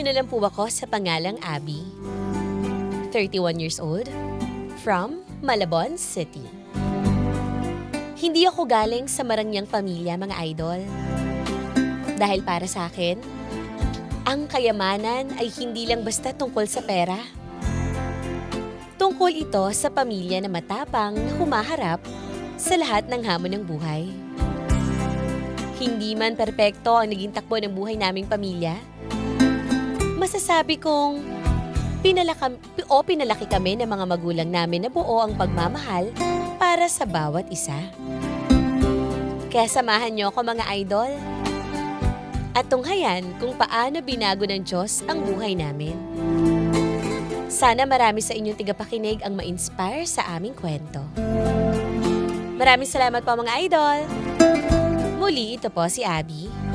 niyo na lang po ako sa pangalang Abby. 31 years old, from Malabon City. Hindi ako galing sa marangyang pamilya mga idol. Dahil para sa akin, ang kayamanan ay hindi lang basta tungkol sa pera. Tungkol ito sa pamilya na matapang na humaharap sa lahat ng hamon ng buhay. Hindi man perpekto ang naging takbo ng buhay naming pamilya. Masasabi kong pinalakam, o pinalaki kami ng mga magulang namin na buo ang pagmamahal para sa bawat isa. Kaya samahan niyo ako mga idol. At tunghayan kung paano binago ng Diyos ang buhay namin. Sana marami sa inyong tigapakinig ang ma-inspire sa aming kwento. Maraming salamat po mga idol! Muli, ito po si Abby.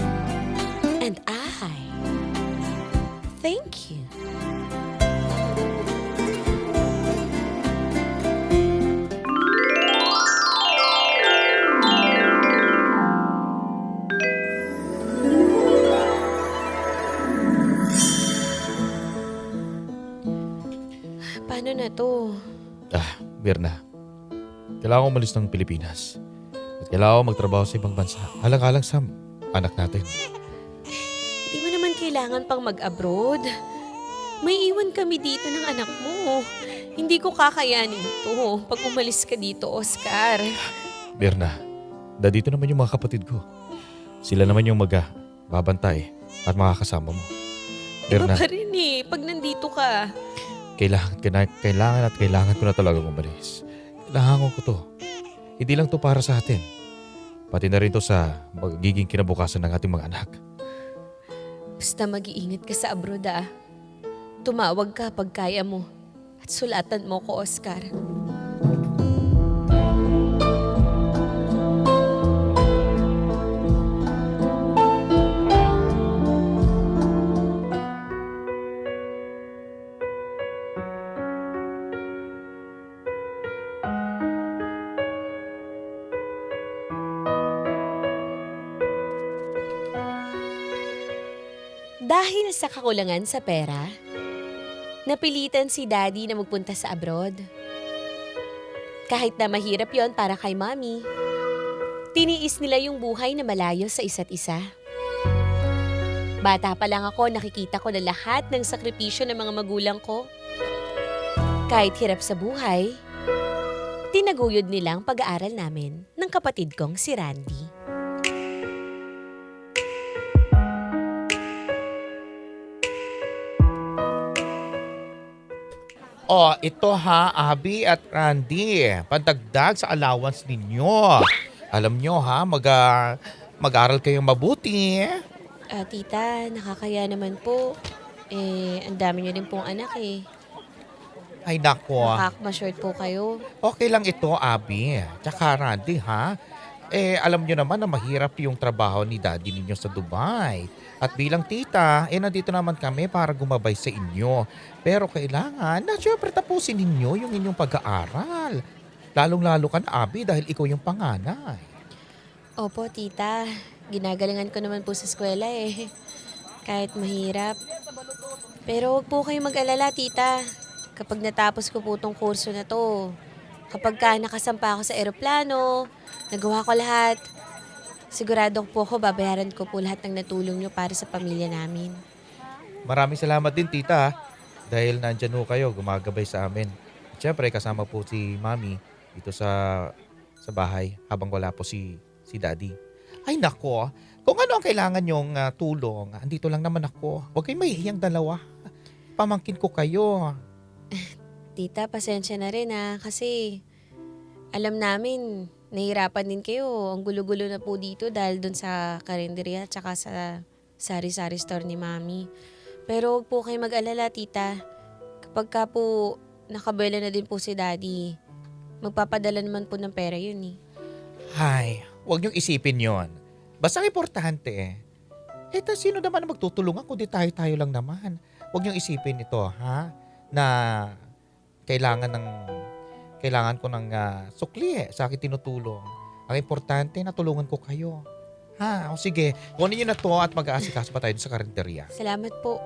Paano na to? Ah, Birna. Kailangan umalis ng Pilipinas. At kailangan magtrabaho sa ibang bansa. Alang-alang sa anak natin. Di mo naman kailangan pang mag-abroad. May iwan kami dito ng anak mo. Hindi ko kakayanin to pag umalis ka dito, Oscar. Birna, dito naman yung mga kapatid ko. Sila naman yung mag babantay at makakasama mo. Iba Birna, pa rin eh, pag nandito ka. Kailangan, kailangan, at kailangan ko na talaga umalis. Kailangan ko to. Hindi lang to para sa atin. Pati na rin to sa magiging kinabukasan ng ating mga anak. Basta mag-iingat ka sa abroad ah. Tumawag ka pag kaya mo. At sulatan mo ko, Oscar. Dahil sa kakulangan sa pera, napilitan si daddy na magpunta sa abroad. Kahit na mahirap yon para kay mommy, tiniis nila yung buhay na malayo sa isa't isa. Bata pa lang ako, nakikita ko na lahat ng sakripisyo ng mga magulang ko. Kahit hirap sa buhay, tinaguyod nilang pag-aaral namin ng kapatid kong si Randy. Oh, ito ha, Abby at Randy. Pandagdag sa allowance ninyo. Alam nyo ha, mag, ah, mag-aral kayong mabuti. Ah, tita, nakakaya naman po. Eh, ang dami niyo rin pong anak eh. Ay nako, Nakakma-short po kayo. okay lang ito, Abby. Tsaka Randy ha. Eh, alam nyo naman na mahirap yung trabaho ni daddy ninyo sa Dubai. At bilang tita, eh nandito naman kami para gumabay sa inyo. Pero kailangan na syempre tapusin ninyo yung inyong pag-aaral. Lalong-lalo ka na, Abby, dahil ikaw yung panganay. Opo, tita. Ginagalingan ko naman po sa eskwela eh. Kahit mahirap. Pero huwag po kayong mag-alala, tita. Kapag natapos ko po tong kurso na to, kapag ka nakasampa ako sa eroplano, nagawa ko lahat, sigurado po ako babayaran ko po lahat ng natulong nyo para sa pamilya namin. Maraming salamat din, tita. ha, Dahil nandyan ho kayo, gumagabay sa amin. At syempre, kasama po si mami dito sa sa bahay habang wala po si si daddy. Ay nako, kung ano ang kailangan nyong ah, tulong, andito lang naman ako. Huwag kayong mahihiyang dalawa. Pamangkin ko kayo. Tita, pasensya na rin ha, kasi alam namin, nahirapan din kayo. Ang gulo-gulo na po dito dahil dun sa karinderya at saka sa sari-sari store ni Mami. Pero huwag po kayo mag-alala, tita. Kapag ka po nakabela na din po si Daddy, magpapadala naman po ng pera yun eh. Hay, huwag niyong isipin yon. Basta ang importante eh. Ta- sino naman ang magtutulungan kundi tayo-tayo lang naman. Huwag niyong isipin ito, ha? Na kailangan ng kailangan ko ng ah, sukli eh, sa akin tinutulong. Ang importante, natulungan ko kayo. Ha? O sige, kunin niyo na to at mag-aasikaso pa tayo sa karinderya. Salamat po.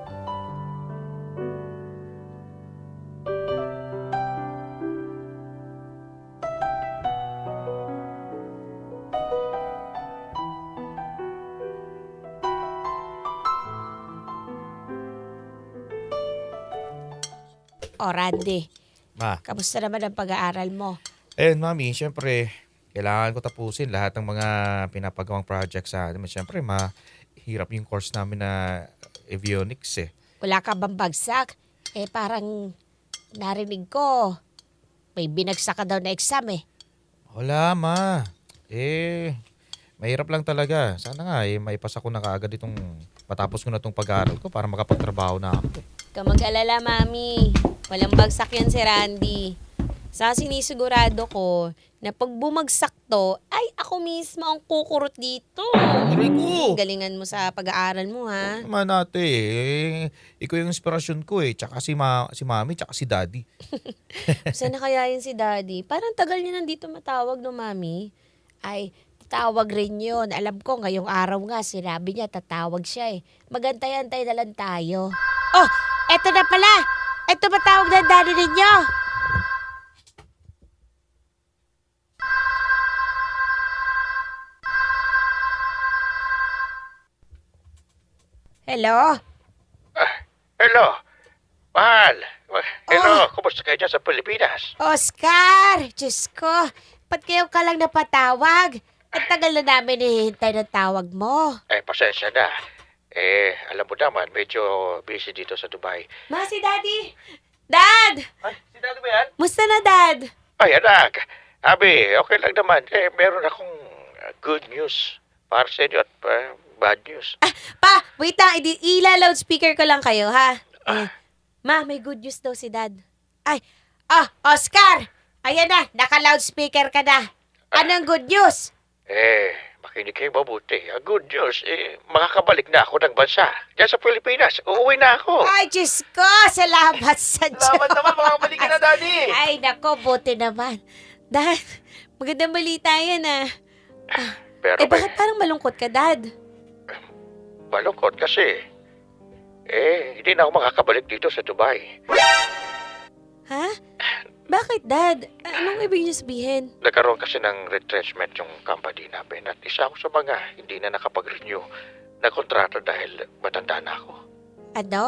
O, Randy, Ma, kamusta naman ang pag-aaral mo? Eh, mami, syempre, kailangan ko tapusin lahat ng mga pinapagawang project sa atin. Syempre, mahirap yung course namin na avionics eh. Wala ka bang bagsak? Eh, parang narinig ko, may binagsak ka daw na exam eh. Wala, ma. Eh, mahirap lang talaga. Sana nga, eh, maipasa ko na kaagad itong matapos ko na itong pag-aaral ko para makapagtrabaho na ako. Ka mag-alala, Mami. Walang bagsak yan si Randy. Sa sinisigurado ko na pag bumagsak to, ay ako mismo ang kukurot dito. Aray ko! Galingan mo sa pag-aaral mo, ha? Naman ate, eh, ikaw yung inspirasyon ko eh. Tsaka si, ma si mami, tsaka si daddy. Saan na kaya yun si Daddy? Parang tagal niya nandito matawag, no, Mami? Ay, tatawag rin yun. Alam ko, ngayong araw nga, sinabi niya, tatawag siya eh. Magantay-antay na lang tayo. Oh, eto na pala! Eto ba tawag ng daddy ninyo? Hello? Hello. Mahal. Hello, kumusta kayo dyan sa Pilipinas? Oscar! Diyos ko, ba't kayo ka lang napatawag? Ang tagal na namin hihintay ng tawag mo. Eh, pasensya na. Eh, alam mo naman, medyo busy dito sa Dubai. Ma, si Daddy! Dad! Ay, si Daddy ba yan? Musta na, Dad? Ay, anak. Abi, okay lang naman. Eh, meron akong uh, good news para sa inyo at uh, bad news. Pa, wait lang, i- ila-loudspeaker ko lang kayo, ha? Eh, ma, may good news daw si Dad. Ay, ah, Oscar! Ayan na, naka-loudspeaker ka na. Anong good news? Eh, makinig kayo mabuti. Ang good news, eh, makakabalik na ako ng bansa. Diyan sa Pilipinas. Uuwi na ako. Ay, Diyos ko, salamat sa Diyos. naman, makakabalik ka na, Daddy. Ay, nako, buti naman. Dad, magandang balita yan, ah. Pero Eh, may bakit parang malungkot ka, Dad? malungkot kasi. Eh, hindi na ako makakabalik dito sa Dubai. Ha? Bakit, Dad? Anong ibig niyo sabihin? Nagkaroon kasi ng retrenchment yung company namin at isa ako sa mga hindi na nakapag-renew na kontrata dahil matanda na ako. Ano?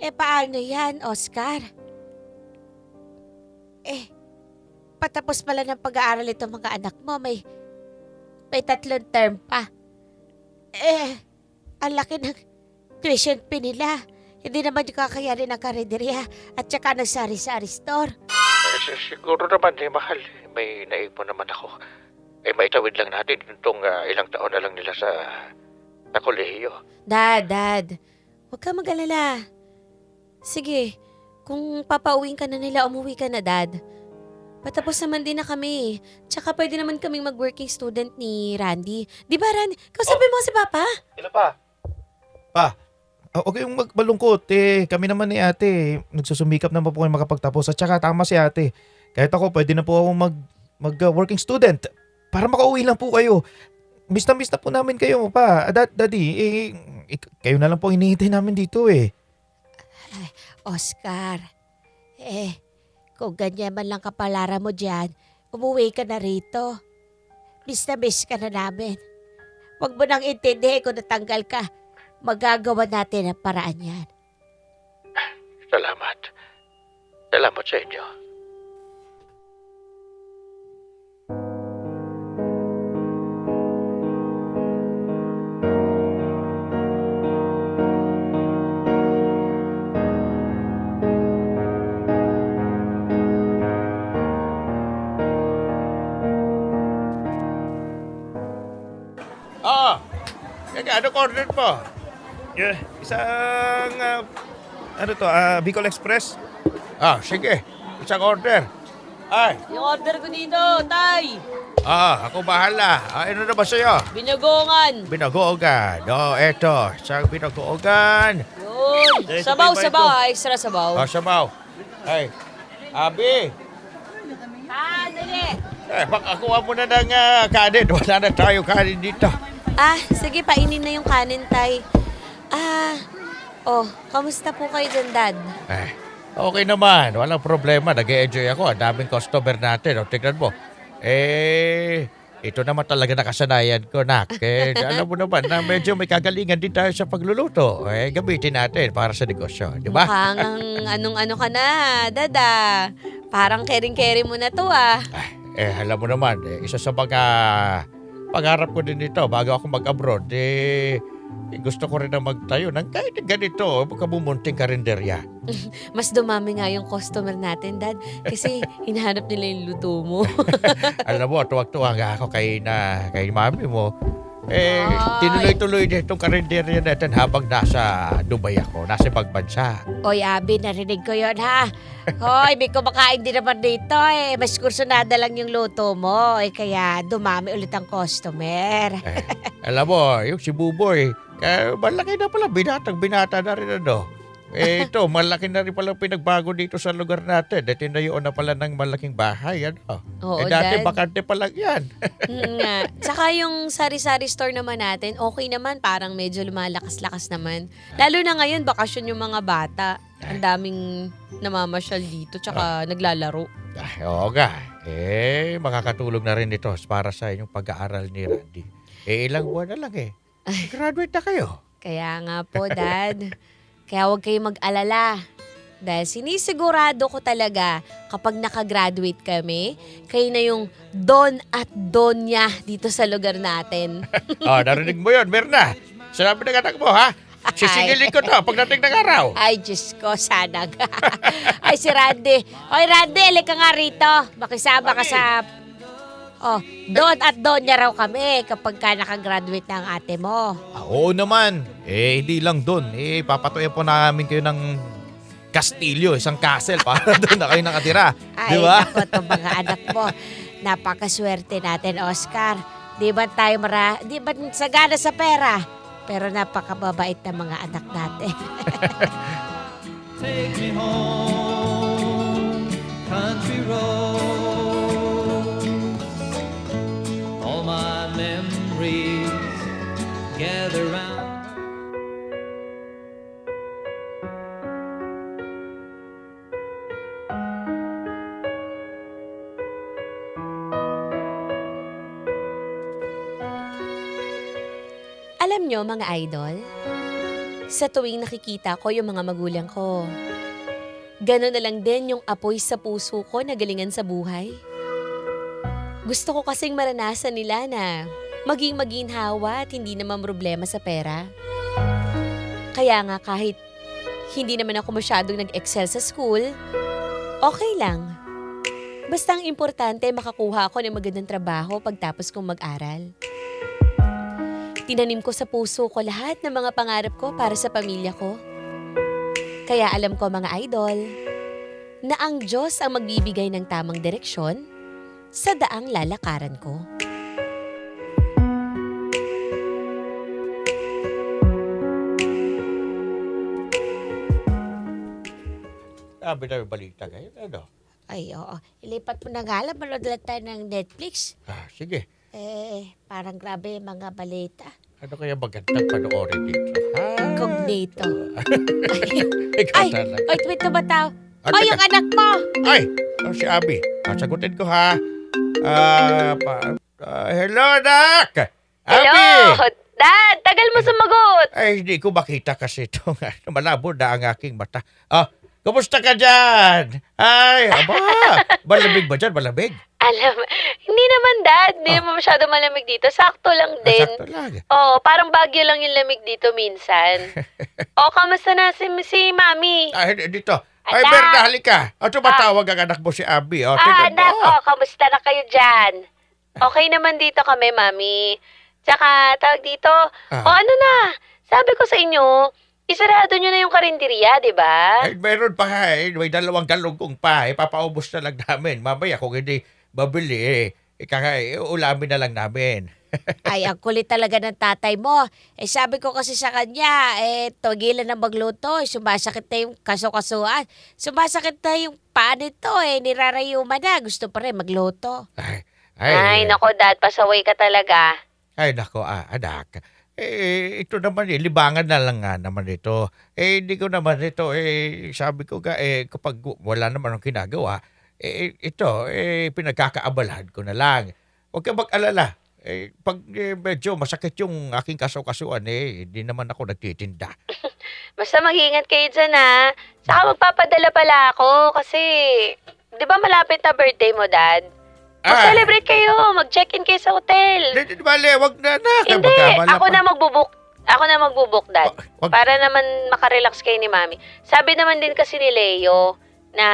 Eh, paano yan, Oscar? Eh, patapos pala ng pag-aaral itong mga anak mo, may, may tatlong term pa. Eh, ang laki ng tuition fee nila. Hindi naman yung kakayanin ng karinderya at saka ng sari-sari store. Eh, si- siguro naman, eh, mahal, may naipon naman ako. Eh, maitawid lang natin itong ah, ilang taon na lang nila sa, sa kolehiyo. Dad, Dad, huwag ka mag-alala. Sige, kung papauwiin ka na nila, umuwi ka na, Dad. Patapos naman din na kami. Tsaka pwede naman kaming mag-working student ni Randy. Di ba, Randy? Kausapin mo si Papa? Ilo pa? Ah, Huwag kayong magbalungkot. Eh, kami naman ni ate, nagsusumikap naman po kayo makapagtapos. At saka tama si ate. Kahit ako, pwede na po ako mag, mag uh, working student. Para makauwi lang po kayo. Miss na miss na po namin kayo pa. Ah, Dad, daddy, eh, ik- kayo na lang po hinihintay namin dito eh. Oscar, eh, kung ganyan man lang kapalara mo dyan, umuwi ka na rito. Miss na miss ka na namin. Huwag mo nang intindihin kung natanggal ka. Magagawa natin ang paraan yan. Salamat. Salamat sa inyo. Ah, kaya ano order po? Yeah, isang, ah, ano to, ah, Bicol Express? Ah, sige. Isang order. Ay, Yung order ko dito, Tay! Ah, ako bahala. Ah, ano na ba sa'yo? Binagongan. Binagogan. Oh, eto. Sa binagogan. Yun. Eh, Sabaw, sabay sabaw. ito? ah, Extra sabaw. Oh, sabaw. Ay, Abi. Ah, dali. Eh, pakakuha mo na ng ah, kanin. Wala na tayo kanin dito. Ah, sige, painin na yung kanin, tay. Ah, oh, kamusta po kayo dyan, Dad? Eh, okay naman. Walang problema. nag enjoy ako. Ang daming customer natin. O, tignan mo. Eh, ito naman talaga nakasanayan ko, nak. Eh, alam mo naman na medyo may kagalingan din tayo sa pagluluto. Eh, gamitin natin para sa negosyo. Di ba? Mukhang ang anong-ano ka na, Dada. Parang kering-keri mo na to, ah. Eh, alam mo naman, eh, isa sa mga pangarap ko din ito bago ako mag-abroad, eh, eh, gusto ko rin na magtayo ng kahit ganito, kabumunting karinderya. Mas dumami nga yung customer natin, Dad. Kasi hinahanap nila yung luto mo. alam mo, tuwag-tuwa nga ako kay, na, kay mami mo. Eh, Ay. tinuloy-tuloy din itong karinderya natin habang nasa Dubai ako, nasa pagbansa. Oy, Abi, narinig ko yon ha. Hoy, may kumakain din naman dito eh. Mas kursunada lang yung luto mo. Eh, kaya dumami ulit ang customer. Eh, alam mo, yung si Buboy, eh, malaki na pala, binatang binata na rin ano. Eh, ito, malaki na rin pala pinagbago dito sa lugar natin. Eh, tinayuan na pala ng malaking bahay, ano. Oo, eh, dati Dad. bakante pa lang yan. Mm, nga. Tsaka yung sari-sari store naman natin, okay naman. Parang medyo lumalakas-lakas naman. Lalo na ngayon, bakasyon yung mga bata. Ang daming namamasyal dito, tsaka naglalaro. Ay, oo nga. Eh, makakatulong na rin ito para sa inyong pag-aaral ni Randy. Eh, ilang buwan na lang eh. Graduate na kayo. Kaya nga po, Dad. Kaya huwag kayong mag-alala. Dahil sinisigurado ko talaga kapag nakagraduate kami, kayo na yung don at donya dito sa lugar natin. oh, narinig mo yun, Mirna. Sinabi ng anak mo, ha? Sisingilin ko to pagdating ng araw. Ay, Diyos ko, sana. Ay, si Randy. Oy, Randy, halika nga rito. Makisama ka sa... Oh, don at donya raw kami kapag ka nakagraduate na ang ate mo. Ah, oo naman. Eh, hindi lang doon. Eh, papatuyan po namin kayo ng kastilyo, isang castle para doon na kayo nakatira. Ay, Di ba? naku, itong mga anak mo. Napakaswerte natin, Oscar. Di ba tayo mara... Di ba sagana sa pera? Pero napakababait na mga anak natin. Take me home, country roads. Memories gather round. Alam nyo, mga idol, sa tuwing nakikita ko yung mga magulang ko, gano'n na lang din yung apoy sa puso ko na galingan sa buhay. Gusto ko kasing maranasan nila na maging maginhawa at hindi naman problema sa pera. Kaya nga kahit hindi naman ako masyadong nag-excel sa school, okay lang. Basta ang importante makakuha ako ng magandang trabaho pagtapos kong mag-aral. Tinanim ko sa puso ko lahat ng mga pangarap ko para sa pamilya ko. Kaya alam ko mga idol, na ang Diyos ang magbibigay ng tamang direksyon sa daang lalakaran ko. Sabi na yung balita kayo. Ano? Ay, oo. Ilipat mo na nga lang, manood lang tayo ng Netflix. Ah, sige. Eh, parang grabe yung mga balita. Ano kaya magandang panoorin dito? Ha? Incognito. Ikaw Ay, talaga. Na ba tao? Ah, Ay, teka. yung anak mo! Ay, oh, si Abby. Ah, sagutin ko ha. Ah, pa, ah, hello, Nak! Abby! Dad! Tagal mo sumagot! Ay, hindi ko makita kasi ito. Malabo na ang aking mata. Ah, kumusta ka dyan? Ay, aba, malamig ba dyan? Malamig? Alam, hindi naman dad. Hindi naman masyado malamig dito. Sakto lang Ah, din. sakto lang. Oo, parang bagyo lang yung lamig dito minsan. o, kamusta na si, si Mami? Ay, dito. Ay, Anak! Berna, halika. O, tumatawag ang anak mo si Abby. O, Ah, tingnan anak, oh, kamusta na kayo dyan? Okay naman dito kami, Mami. Tsaka, tawag dito, Ah. o ano na, sabi ko sa inyo, isarado nyo na yung karinderya, di ba? Ay, meron pa nga eh. May dalawang galugong pa. Eh, papaubos na lang namin. Mamaya kung hindi mabili eh. Ika eh, ulamin na lang namin. Ay, ang kulit talaga ng tatay mo. Eh, sabi ko kasi sa kanya, eh, tigilan na magluto. Eh, Sumasakit na yung kaso-kasuan. Sumasakit na yung paa nito, eh. Nirarayuma na. Gusto pa rin magluto. Ay, Ay, nako, dad. Pasaway ka talaga. Ay, nako, ah, anak. Eh, ito naman, eh, libangan na lang nga naman ito. Eh, hindi ko naman ito, eh, sabi ko ka, eh, kapag wala naman ang ginagawa, eh, ito, eh, pinagkakaabalahan ko na lang. Huwag ka mag-alala. Eh, pag eh, medyo masakit yung aking kaso-kasuan, eh, hindi naman ako nagtitinda. Basta mag-ingat kayo dyan, ha? Saka magpapadala pala ako kasi... Di ba malapit na birthday mo, Dad? Mag-celebrate kayo. Mag-check-in kayo sa hotel. Hindi, di bale, wag na na. Hindi, Magkamala ako pa. na magbubuk. Ako na magbubuk, Dad. Wag- Para naman makarelax kayo ni Mami. Sabi naman din kasi ni Leo na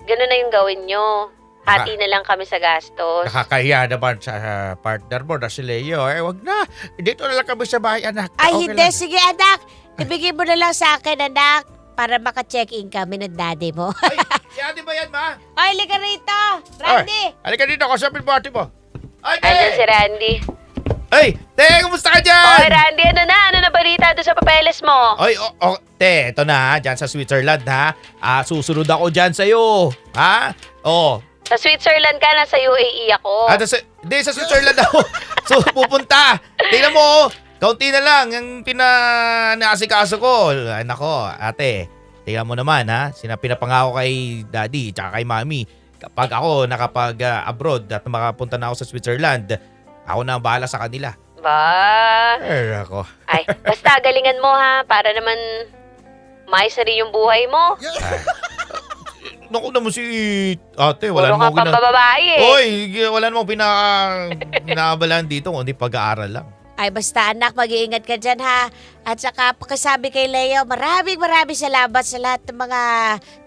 gano'n na yung gawin nyo. Hati na lang kami sa gastos. Nakakahiya naman sa ah, partner mo na si Leo. Eh, wag na. Dito na lang kami sa bahay, anak. Ay, Okay hindi. lang. Sige, anak. Ibigay mo na lang sa akin, anak. Para maka-check-in kami ng daddy mo. Ay, si ate ba yan, ma? Ay, liga rito. Randy. Halika dito, kasapin mo ate mo. Ay, Ayan si te! Randy. Ay, te, kumusta ka Oy, dyan? Randy, ano na? Ano na balita doon sa papeles mo? Oy, oh, oh, te, ito na, dyan sa Switzerland, ha? Ah, susunod ako dyan sa'yo. Ha? Oh, Sa Switzerland ka, nasa UAE ako. ah, sa, di, sa Switzerland ako. so, pupunta. Tingnan mo, oh. Kaunti na lang ang pinasikaso ko. Ay, nako, ate, tingnan mo naman, ha? Sina pinapangako kay daddy, tsaka kay mami. Kapag ako nakapag-abroad at makapunta na ako sa Switzerland, ako na ang bahala sa kanila. Ba? Ay, ako. Ay, basta galingan mo ha, para naman mais na rin yung buhay mo. Naku naman si ate, wala Puro ka namang pang bababae eh. Oy, wala namang pina pinakabalan dito kundi pag-aaral lang. Ay, basta anak, mag-iingat ka dyan ha. At saka pakisabi kay Leo, maraming maraming salamat sa lahat ng mga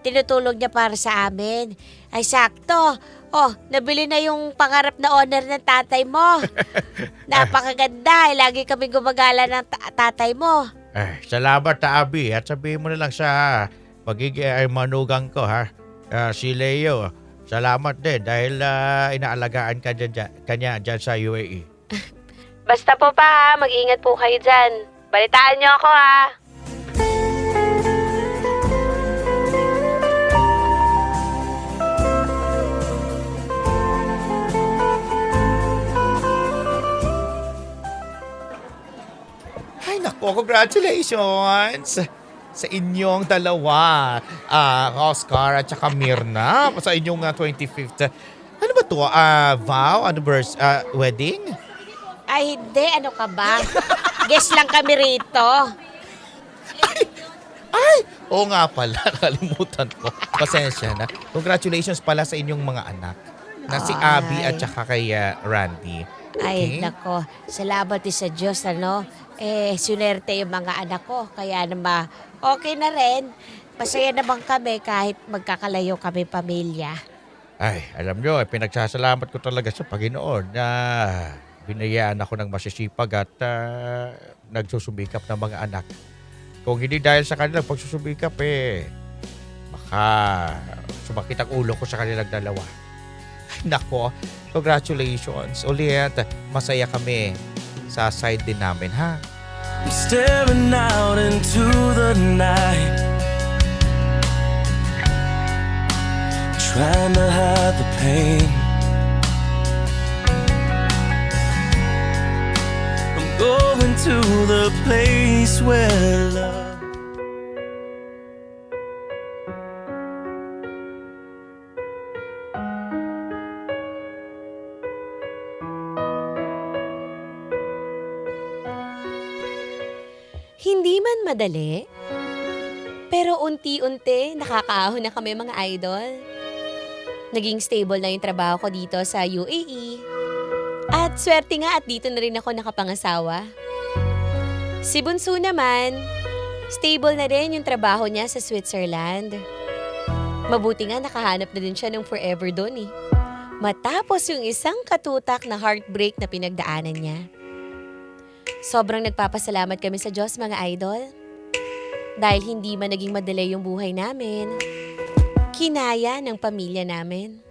tinutulong niya para sa amin. Ay, sakto. Oh, nabili na yung pangarap na honor ng tatay mo. Napakaganda. Ay, lagi kami gumagala ng ta- tatay mo. Eh, salamat ta Abi at sabihin mo na lang sa pagiging ay manugang ko ha. Ah, si Leo, salamat din dahil ah, inaalagaan ka dyan, dyan, kanya dyan sa. UAE. Basta po pa ha, mag-ingat po kayo dyan. Balitaan niyo ako ha. Ay nako, congratulations sa inyong dalawa. Ah, Oscar at saka Mirna sa inyong ah, 25th. Ano ba to? Ah, vow? Anniversary? ah, wedding? Ay, hindi. Ano ka ba? Guess lang kami rito. Oo nga pala, nakalimutan ko. Pasensya na. Congratulations pala sa inyong mga anak. Na si Abby at saka kay ah, Randy. Ay, nako. Salamat din sa Diyos, ano. Eh, sunerte yung mga anak ko. Kaya naman, okay na rin. Masaya naman kami kahit magkakalayo kami pamilya. Ay, alam nyo, eh, pinagsasalamat ko talaga sa Panginoon na binayaan ako ng masisipag at ah, nagsusumikap ng mga anak. Kung hindi dahil sa kanilang pagsusumikap, eh, baka sumakit ang ulo ko sa kanilang dalawa. Nako, congratulations. Ulit, masaya kami sa side din namin, ha? I'm staring out into the night, trying to hide the pain. Going to the place where love. Hindi man madali, pero unti-unti nakakaahon na kami mga idol. Naging stable na yung trabaho ko dito sa UAE. At swerte nga at dito na rin ako nakapangasawa. Si Bunso naman, stable na rin yung trabaho niya sa Switzerland. Mabuti nga nakahanap na din siya ng forever doon eh. Matapos yung isang katutak na heartbreak na pinagdaanan niya. Sobrang nagpapasalamat kami sa Diyos mga idol. Dahil hindi man naging madali yung buhay namin, kinaya ng pamilya namin.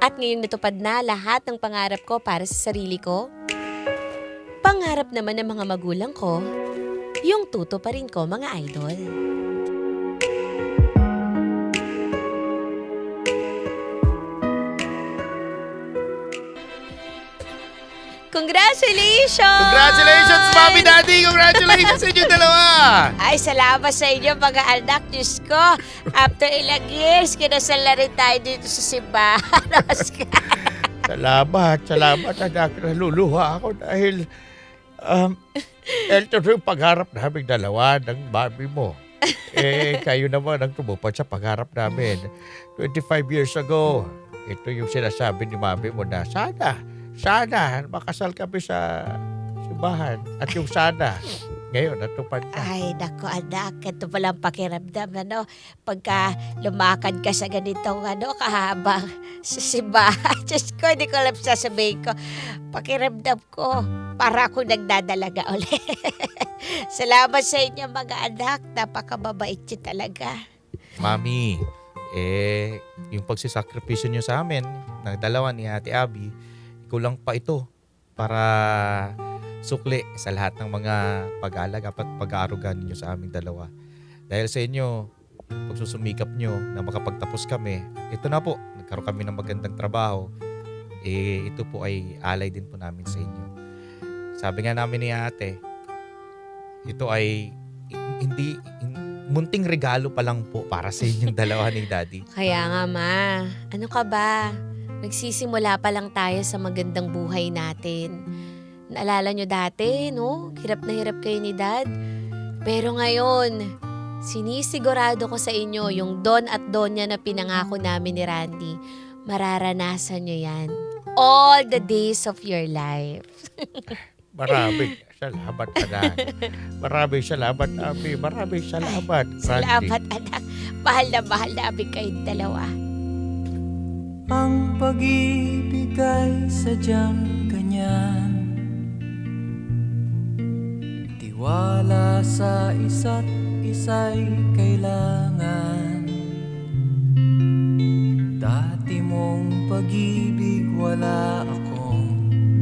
At ngayong natupad na lahat ng pangarap ko para sa sarili ko, pangarap naman ng mga magulang ko, yung tuto pa rin ko mga idol. Congratulations! Congratulations, Mami Daddy! Congratulations sa inyo dalawa! Ay, salamat sa inyo mga anak. Diyos ko, after ilang years, kinasal na rin tayo dito sa simbahan. Salamat, salamat anak. Naluluha ako dahil um, ito yung pagharap namin dalawa ng mami mo. Eh, kayo naman ang tumupad sa pagharap namin. 25 years ago, ito yung sinasabi ni mami mo na sana, sana makasal kami sa simbahan. At yung sana, ngayon natupad na. Ay, nako anak, ito palang pakiramdam, ano, pagka lumakad ka sa ganitong, ano, kahabang sa simbahan. Diyos ko, hindi ko alam sasabihin ko. Pakiramdam ko, para ako nagdadalaga ulit. Salamat sa inyo mga anak, napakababait niyo talaga. Mami, eh, yung pagsisakripisyo nyo sa amin, ng dalawa ni Ate Abby, kulang pa ito para sukli sa lahat ng mga pag-aalaga at pag-aaruga ninyo sa aming dalawa. Dahil sa inyo, pagsusumikap nyo na makapagtapos kami, ito na po, nagkaroon kami ng magandang trabaho, eh, ito po ay alay din po namin sa inyo. Sabi nga namin ni ate, ito ay hindi, hin- munting regalo pa lang po para sa inyong dalawa ni daddy. Kaya nga ma, ano ka ba? Nagsisimula pa lang tayo sa magandang buhay natin. Naalala nyo dati, no? Hirap na hirap kayo ni dad. Pero ngayon, sinisigurado ko sa inyo yung don at donya na pinangako namin ni Randy. Mararanasan nyo yan. All the days of your life. Maraming salamat, anak. Maraming salamat, Abi. Maraming salamat, Randy. Salamat anak. Mahal na mahal namin kayong dalawa. Ang pag-ibig ay sadyang ganyan. Tiwala sa isa't isa'y kailangan. Dati mong pag-ibig wala akong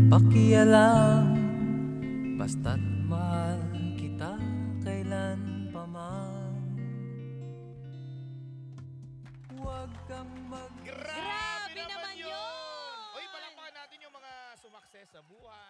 pakialam. Basta't yun! Uy,